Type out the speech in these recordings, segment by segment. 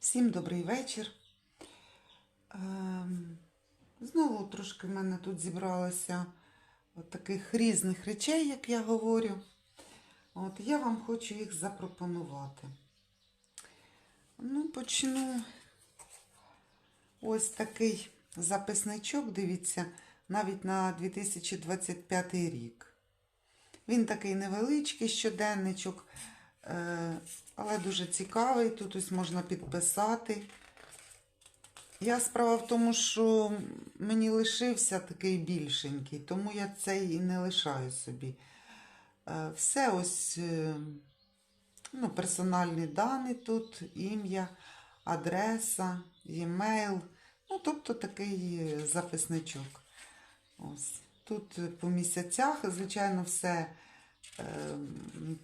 Всім добрий вечір. Ем, Знову трошки в мене тут зібралося от таких різних речей, як я говорю. От я вам хочу їх запропонувати. Ну, почну ось такий записничок, дивіться, навіть на 2025 рік. Він такий невеличкий щоденничок, але дуже цікавий. Тут ось можна підписати. Я справа в тому, що мені лишився такий більшенький, тому я цей і не лишаю собі. Е, Все ось е, ну, персональні дані тут, ім'я, адреса, e-mail. Ну, тобто такий е, записничок. Ось. Тут е, по місяцях, звичайно, все е,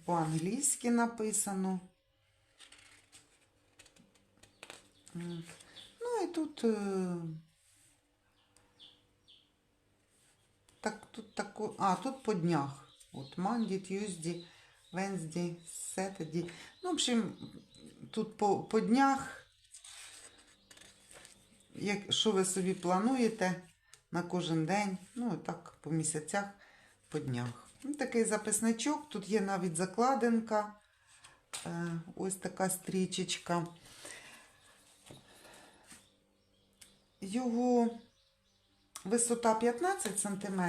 по-англійськи написано. Ну і тут. е, Так, тут тако, а, тут по днях. От Monday, Tuesday, Wednesday, Saturday. Ну, в общем, тут по, по днях, як, що ви собі плануєте на кожен день, ну, і так, по місяцях, по днях. Ну, такий записничок, тут є навіть закладинка, е, ось така стрічечка. Його висота 15 см,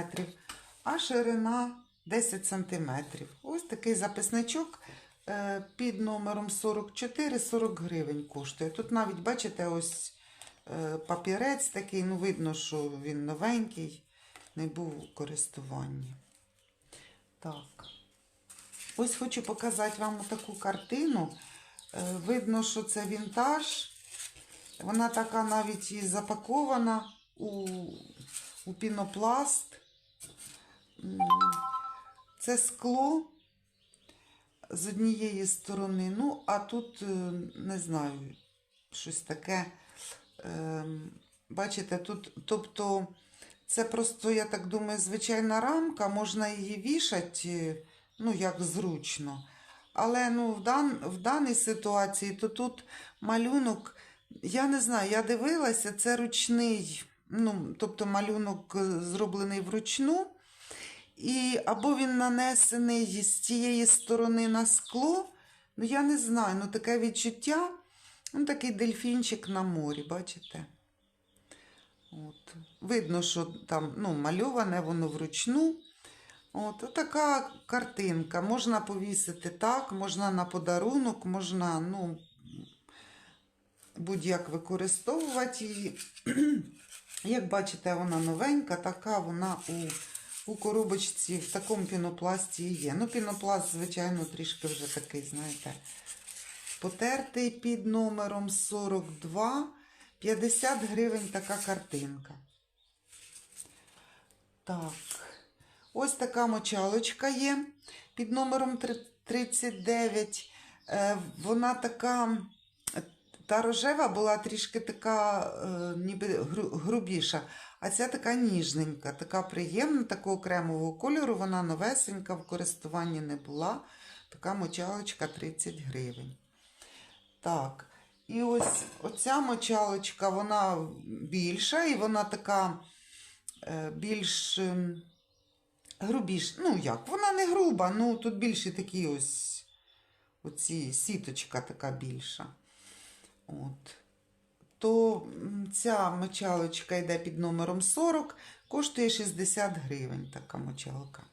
а ширина 10 см. Ось такий записничок е, під номером 44-40 гривень коштує. Тут навіть, бачите, ось е, папірець такий, ну видно, що він новенький, не був у користуванні. Так. Ось хочу показати вам таку картину. Е, Видно, що це вінтаж. Вона така навіть і запакована у, у пінопласт. Це скло з однієї сторони. Ну, а тут, е, не знаю, щось таке. Ем, Бачите, тут, тобто, це просто, я так думаю, звичайна рамка, можна її вішати, ну, як зручно. Але ну, в, дан, в даній ситуації, то тут малюнок, я не знаю, я дивилася, це ручний, ну, тобто малюнок е, зроблений вручну. І або він нанесений з тієї сторони на скло, ну я не знаю, ну таке відчуття, ну такий дельфінчик на морі, бачите? От. Видно, що там ну, мальоване воно вручну. От така картинка. Можна повісити так, можна на подарунок, можна ну, будь-як використовувати її. Як бачите, вона новенька, така вона у, у коробочці в такому пінопласті є. Ну, пінопласт, звичайно, трішки вже такий, знаєте, потертий під номером 42. 50 гривень така картинка. Так. Ось така мочалочка є під номером 39. Е, Вона така, та рожева була трішки така, е, ніби грубіша, а ця така ніжненька, така приємна, такого кремового кольору. Вона новесенька, в користуванні не була. Така мочалочка 30 гривень. Так. І ось оця мочалочка, вона більша, і вона така більш. ем, грубіш. Ну як, вона не груба, ну тут більше такі ось оці сіточка така більша. От. То ця мочалочка йде під номером 40, коштує 60 гривень така мочалка.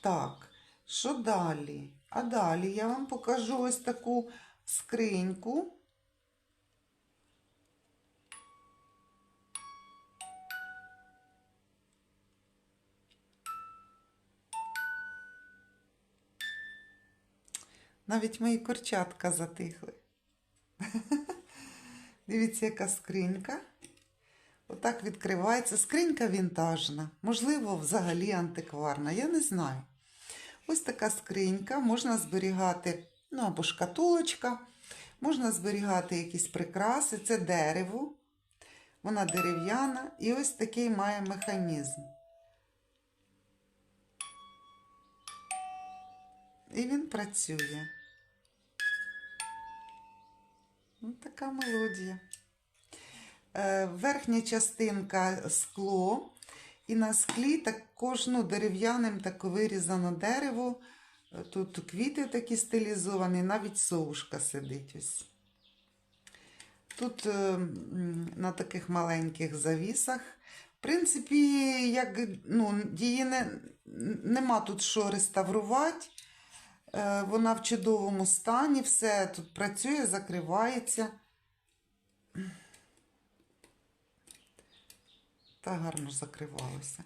Так, що далі? А далі я вам покажу ось таку скриньку. Навіть мої курчатка затихли. Дивіться, яка скринька. Отак відкривається. Скринька вінтажна, можливо, взагалі антикварна, я не знаю. Ось така скринька, можна зберігати, ну або шкатулочка, можна зберігати якісь прикраси, це дерево, вона дерев'яна і ось такий має механізм. І він працює. Ну, така мелодія. Е, верхня частинка скло, і на склі також ну, дерев'яним так вирізано дерево. Е, Тут квіти такі стилізовані, навіть совушка сидить ось. Тут е, на таких маленьких завісах. В принципі, як, ну, її не, нема тут що реставрувати. Е, Вона в чудовому стані, все тут працює, закривається. Та гарно закривалося.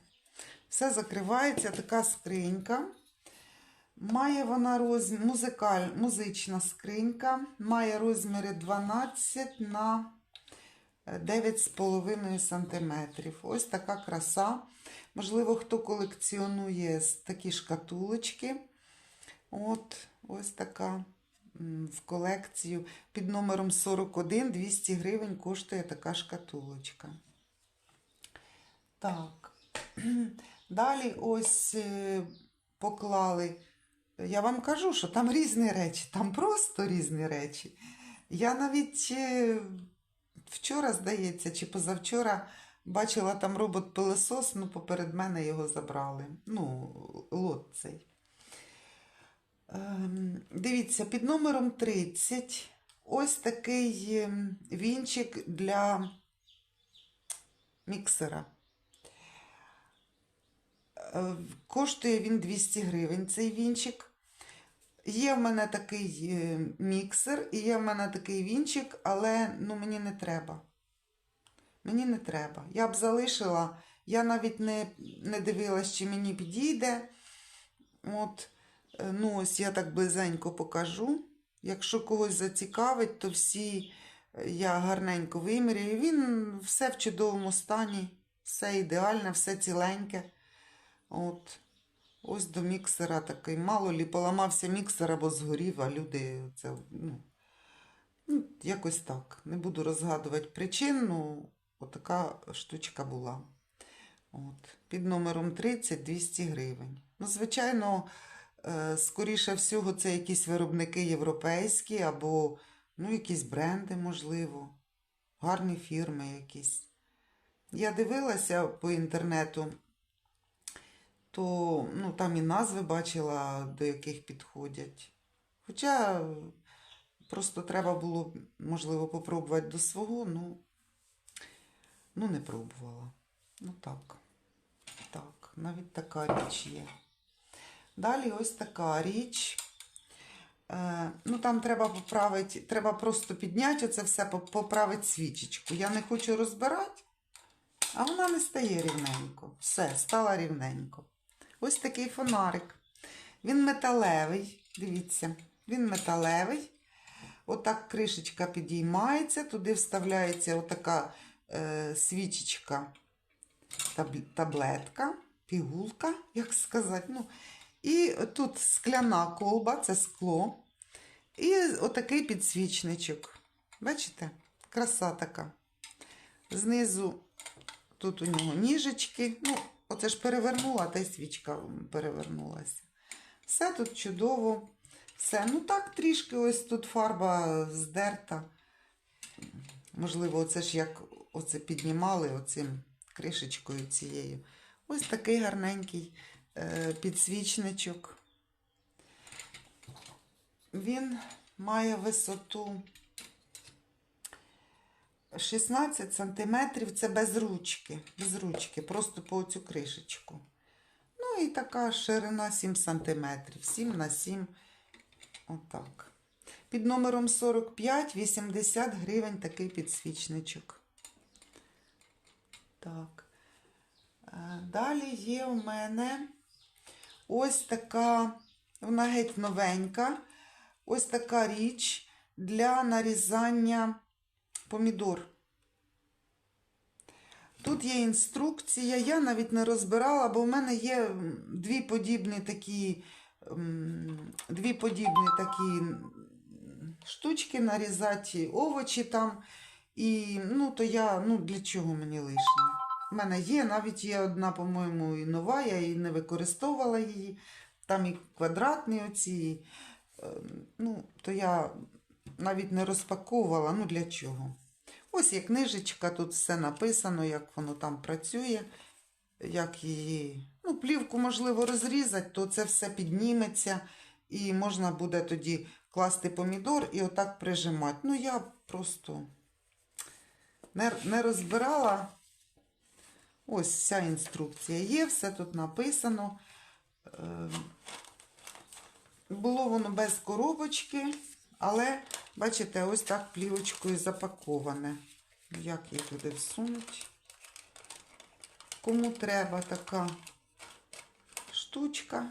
Все закривається, така скринька. Має вона розмір, музикаль, музична скринька, має розміри 12 на 9,5 см. Ось така краса. Можливо, хто колекціонує такі шкатулочки. От, ось така в колекцію під номером 41 200 гривень коштує така шкатулочка. Так. Далі ось е, поклали. Я вам кажу, що там різні речі, там просто різні речі. Я навіть е, вчора, здається, чи позавчора бачила там робот-пилосос, ну поперед мене його забрали. Ну, лот цей. Ем, Дивіться, під номером 30 ось такий ем, вінчик для міксера. Е, Коштує він 200 гривень, цей вінчик. Є в мене такий е, міксер, і є в мене такий вінчик, але ну, мені не треба. Мені не треба. Я б залишила, я навіть не, не дивилась, чи мені підійде. От, ну, ось я так близенько покажу. Якщо когось зацікавить, то всі я гарненько виміряю. Він все в чудовому стані, все ідеальне, все ціленьке. От. Ось до міксера такий. Мало лі поламався міксер або згорів, а люди це, ну, ну, якось так. Не буду розгадувати причин, ну, отака штучка була. От. Під номером 30 200 гривень. Ну, звичайно, скоріше всього, це якісь виробники європейські або ну, якісь бренди, можливо, гарні фірми якісь. Я дивилася по інтернету, то ну, там і назви бачила, до яких підходять. Хоча е, просто треба було, можливо, попробувати до свого, ну, ну не пробувала. Ну так, так, навіть така річ є. Далі ось така річ. Е, ну, там треба поправити, треба просто підняти оце все, поправити свічечку. Я не хочу розбирати, а вона не стає рівненько. Все, стала рівненько. Ось такий фонарик. Він металевий, дивіться, він металевий. Отак кришечка підіймається, туди вставляється отака е, свічечка, таб- таблетка, пігулка, як сказати. Ну, і тут скляна колба, це скло. І отакий підсвічничок. Бачите? Краса така. Знизу тут у нього ніжечки. Ну, оце ж перевернула, та й свічка перевернулася. Все тут чудово. Все. Ну так, трішки ось тут фарба здерта. Можливо, оце ж як оце піднімали оцим кришечкою цією. Ось такий гарненький підсвічничок. Він має висоту 16 сантиметрів. Це без ручки. Без ручки, просто по цю кришечку. Ну і така ширина 7 сантиметрів. 7 на 7. Отак. Під номером 45 80 гривень такий підсвічничок. Так. Е, Далі є у мене ось така, вона геть новенька, ось така річ для нарізання помідор. Тут є інструкція, я навіть не розбирала, бо в мене є дві подібні такі, дві подібні такі штучки нарізати овочі там. І ну, то я, ну для чого мені лишнє? У мене є, навіть є одна, по-моєму, і нова, я і не використовувала її. Там і квадратні оці. е, Ну, то я навіть не розпаковувала. Ну для чого? Ось є книжечка, тут все написано, як воно там працює, як її. Ну, плівку можливо розрізати, то це все підніметься, і можна буде тоді класти помідор і отак прижимати. Ну, я просто не, не розбирала. Ось вся інструкція є, все тут написано. Е, Було воно без коробочки, але, бачите, ось так плівочкою запаковане. Як її туди всунути? Кому треба така штучка?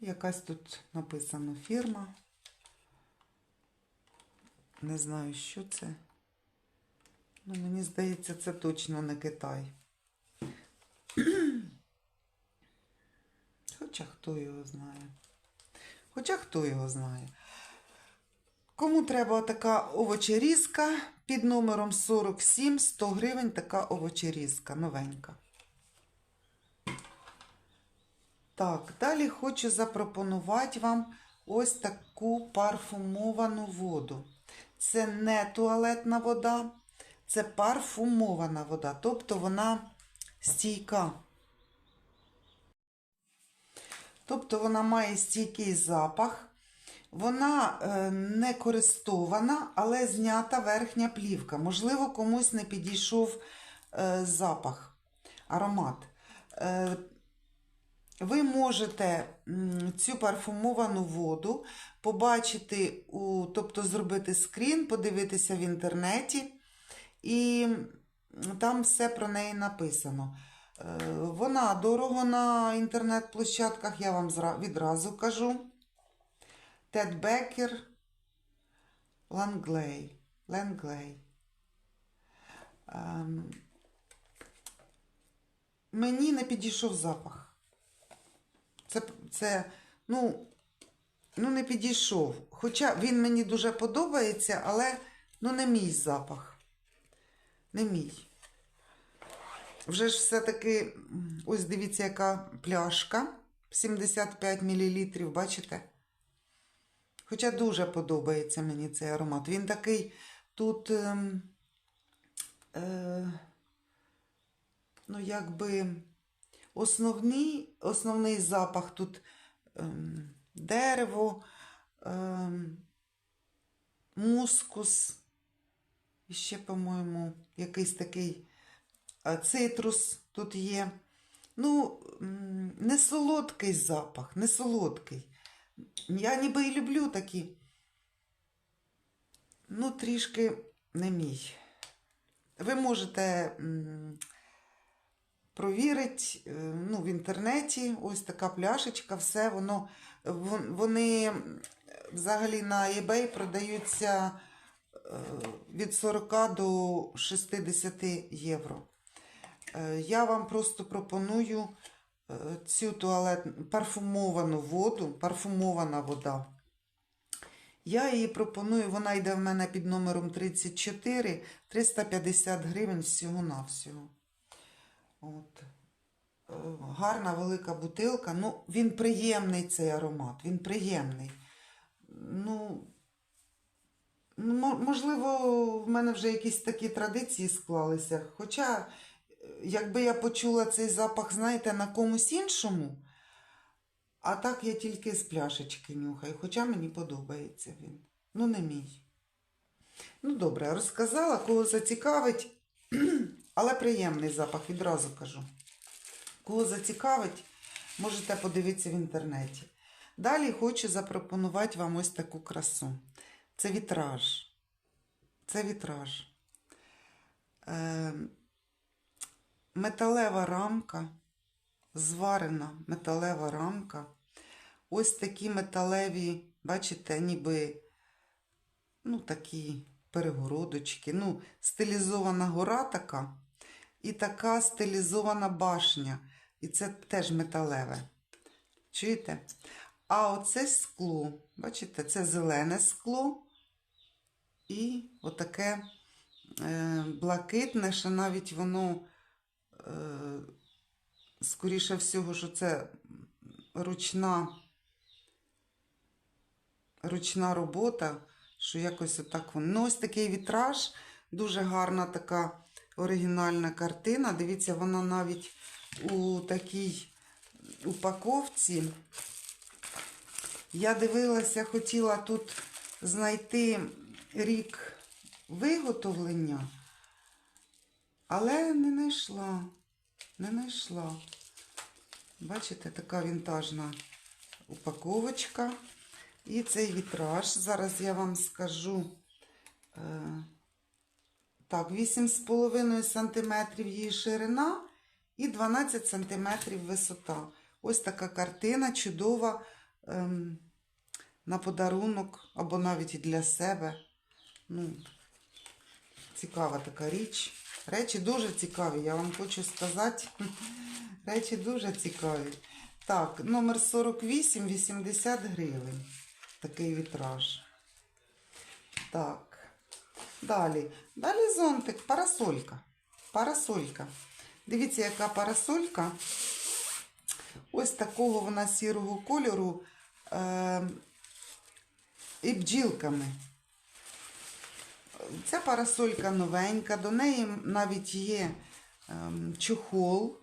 Якась тут написано фірма. Не знаю, що це. Ну, мені здається, це точно не Китай. Хоча хто його знає. Хоча хто його знає. Кому треба така овочерізка під номером 47, 100 гривень така овочерізка, новенька. Так, далі хочу запропонувати вам ось таку парфумовану воду. Це не туалетна вода, це парфумована вода, тобто вона стійка. Тобто вона має стійкий запах. Вона е, не користована, але знята верхня плівка. Можливо, комусь не підійшов е, запах, аромат. Ви можете цю парфумовану воду побачити, у, тобто зробити скрін, подивитися в інтернеті, і там все про неї написано. Е, Вона дорого на інтернет-площадках, я вам відразу кажу. Тед Бекер, Ланглей. Ленглей. Ем, мені не підійшов запах. Це, це ну, ну, не підійшов. Хоча він мені дуже подобається, але ну, не мій запах. Не мій. Вже ж все-таки, ось дивіться, яка пляшка. 75 мл, бачите? Хоча дуже подобається мені цей аромат. Він такий тут, ем, е, ну, якби основний, основний запах тут ем, дерево, ем, мускус, і ще, по-моєму, якийсь такий а, цитрус тут є. Ну, не солодкий запах, не солодкий. Я ніби і люблю такі. Ну, трішки не мій. Ви можете м, провірити е, ну, в інтернеті. Ось така пляшечка, все воно. Вони взагалі на eBay продаються е, від 40 до 60 євро. Е, Я вам просто пропоную цю туалет парфумовану воду, парфумована вода. Я її пропоную, вона йде в мене під номером 34, 350 гривень всього-навсього. От. Е, Гарна велика бутилка. Ну, він приємний цей аромат, він приємний. Ну, можливо, в мене вже якісь такі традиції склалися. Хоча, е, якби я почула цей запах, знаєте, на комусь іншому, а так я тільки з пляшечки нюхаю, хоча мені подобається він. Ну, не мій. Ну, добре, розказала, кого зацікавить, але приємний запах, відразу кажу. Кого зацікавить, можете подивитися в інтернеті. Далі хочу запропонувати вам ось таку красу. Це вітраж. Це вітраж. Е, металева рамка, зварена металева рамка. Ось такі металеві, бачите, ніби ну, такі перегородочки. Ну, стилізована гора така і така стилізована башня. І це теж металеве. Чуєте? А оце скло, бачите, це зелене скло і отаке е, блакитне, що навіть воно, е, скоріше всього, що це ручна, ручна робота, що якось отак воно. Ну, ось такий вітраж, дуже гарна така оригінальна картина. Дивіться, вона навіть у такій упаковці. Я дивилася, хотіла тут знайти рік виготовлення, але не знайшла. Не знайшла. Бачите, така вінтажна упаковочка. І цей вітраж. Зараз я вам скажу. Так, 8,5 см її ширина і 12 см висота. Ось така картина чудова ем, на подарунок або навіть і для себе. Ну, цікава така річ. Речі дуже цікаві, я вам хочу сказати. Речі дуже цікаві. Так, номер 48, 80 гривень. Такий вітраж. Так. Далі. Далі зонтик, парасолька. Парасолька. Дивіться, яка парасолька. Ось такого вона сірого кольору е- і бджілками. Ця парасолька новенька, до неї навіть є ем, чохол.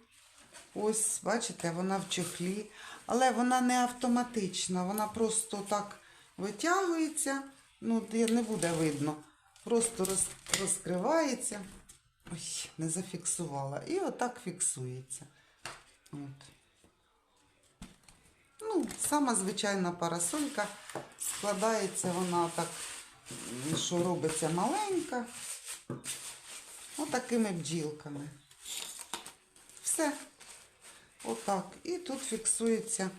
Ось, бачите, вона в чохлі. Але вона не автоматична, вона просто так витягується. Ну, не буде видно. Просто роз, розкривається. Ой, не зафіксувала. І отак фіксується. От. Ну, сама звичайна парасолька. Складається вона так, що робиться маленька. Отакими бджілками. Все. Отак. І тут фіксується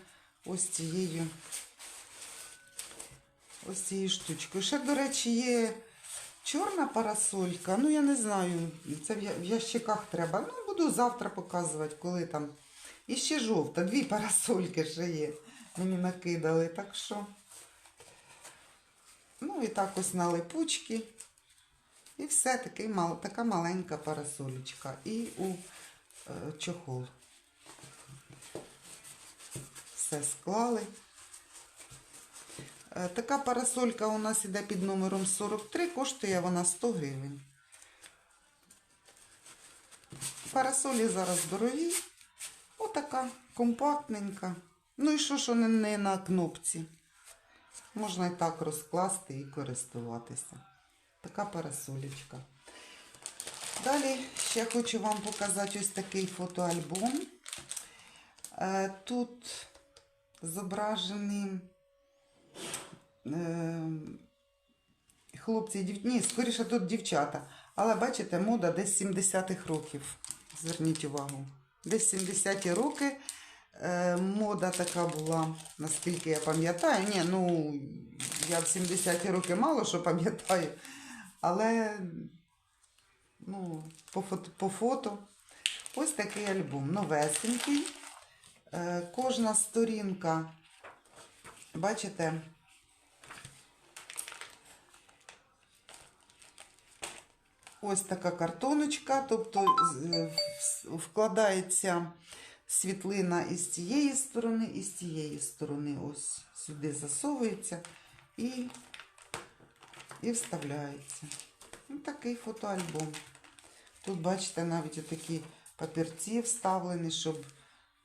ось цією ось цією штучкою. Ще, до речі, є чорна парасолька. Ну, я не знаю, це в ящиках треба. Ну, буду завтра показувати, коли там. І ще жовта, дві парасольки ще є. Мені накидали, так що. Ну, і так ось на липучки. І все, такий, мал- така маленька парасолечка. І у е, чохол. Все склали. Е, Така парасолька у нас іде під номером 43, коштує вона 100 гривень. Парасолі зараз дорогі. Отака компактненька. Ну і що, що не, на кнопці. Можна і так розкласти і користуватися. Така парасолечка. Далі ще хочу вам показати ось такий фотоальбом. Е, Тут зображені хлопці і дів... Ні, скоріше тут дівчата. Але бачите, мода десь 70-х років. Зверніть увагу. Десь 70-ті роки е, мода така була, наскільки я пам'ятаю. Ні, ну я в 70-ті роки мало що пам'ятаю. Але ну, по фото, по фото ось такий альбом. Новесенький. Е, кожна сторінка, бачите, ось така картоночка, тобто з- е, вкладається світлина із цієї сторони, і з цієї сторони. Ось сюди засовується і, і вставляється. Ось такий фотоальбом. Тут, бачите, навіть такі папірці вставлені, щоб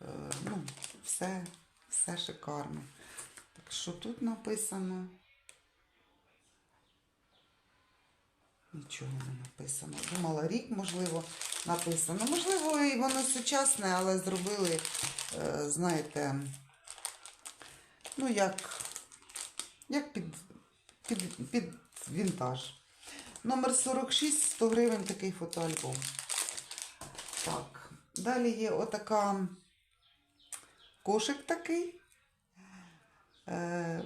е, ну, все, все шикарно. Так що тут написано? Нічого не написано. Думала, рік, можливо, написано. Можливо, і воно сучасне, але зробили, е, знаєте, ну, як, як під, під, під вінтаж. Номер 46, 100 гривень такий фотоальбом. Так, далі є отака кошик такий. Е,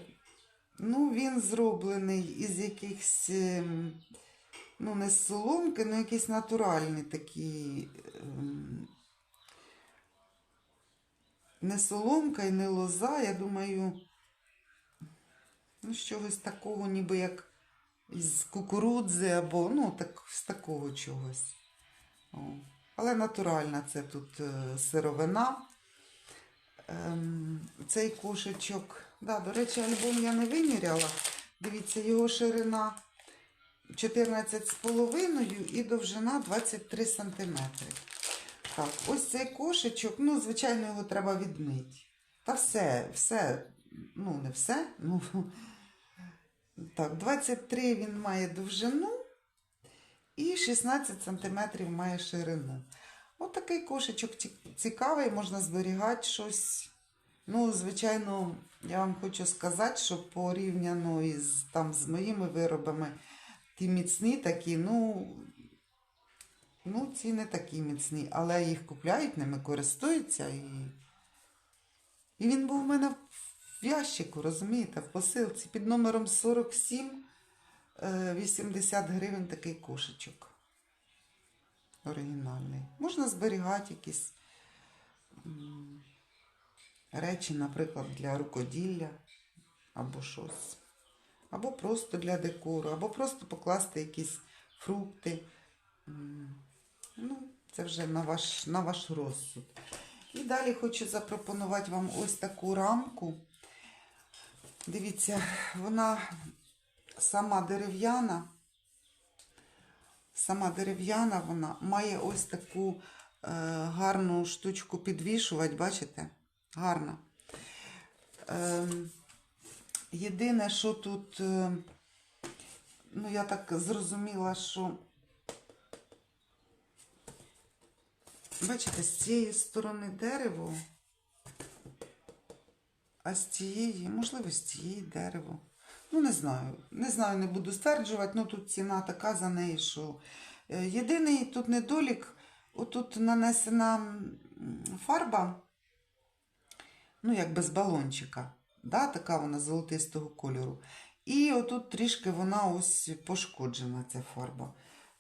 ну, він зроблений із якихось, ем, ну, не з соломки, але якісь натуральні такі. ем, не соломка і не лоза, я думаю, ну, з чогось такого, ніби як із кукурудзи або ну, так, з такого чогось. О. Але натуральна це тут е, сировина. ем, цей кошечок. Да, до речі, альбом я не виміряла. Дивіться, його ширина 14,5 і довжина 23 см. Так, ось цей кошечок, ну, звичайно, його треба відмити. Та все, все, ну, не все. Ну, так, 23 він має довжину і 16 см має ширину. От такий кошечок цікавий, можна зберігати щось. Ну, звичайно, я вам хочу сказати, що порівняно із там, з моїми виробами, ті міцні такі, ну, ну, ці не такі міцні, але їх купляють, ними користуються. І, і він був в мене в ящику, розумієте, в посилці під номером 47 е, 80 гривень такий кошечок. Оригінальний. Можна зберігати якісь речі, наприклад, для рукоділля або щось. Або просто для декору, або просто покласти якісь фрукти. Ну, це вже на ваш, на ваш розсуд. І далі хочу запропонувати вам ось таку рамку. Дивіться, вона сама дерев'яна. Сама дерев'яна вона має ось таку е, гарну штучку підвішувати, бачите? Гарна. Ем, єдине, що тут, е, ну я так зрозуміла, що бачите, з цієї сторони дерево, а з цієї, можливо, з цієї дерево. Ну, не знаю. Не знаю, не буду стверджувати, ну тут ціна така за неї, що е, єдиний тут недолік, отут нанесена фарба, ну, як без балончика. Да, така вона золотистого кольору. І отут трішки вона ось пошкоджена, ця фарба.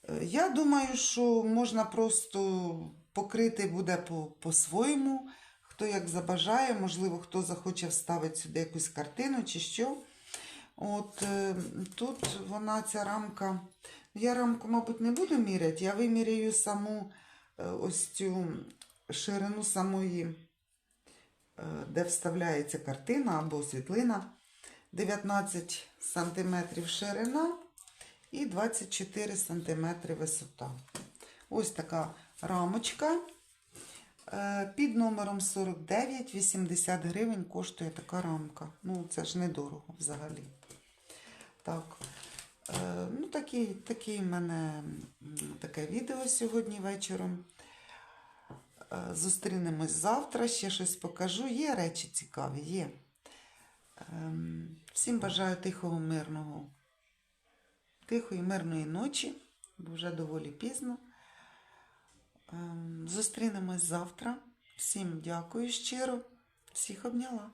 Е, Я думаю, що можна просто покрити буде по- по-своєму, хто як забажає, можливо, хто захоче вставити сюди якусь картину чи що. От е, тут вона, ця рамка. Я рамку, мабуть, не буду міряти, я виміряю саму е, ось цю ширину самої, де вставляється картина або світлина. 19 см ширина і 24 см висота. Ось така рамочка. Е, Під номером 49 80 гривень коштує така рамка. Ну, це ж недорого взагалі. Так. Е, Ну, такий в мене таке відео сьогодні вечором. Е, Зустрінемось завтра, ще щось покажу. Є речі цікаві, є. Ем, Всім бажаю тихого, мирного, тихої, мирної ночі, бо вже доволі пізно. Ем, Зустрінемось завтра. Всім дякую щиро. Всіх обняла.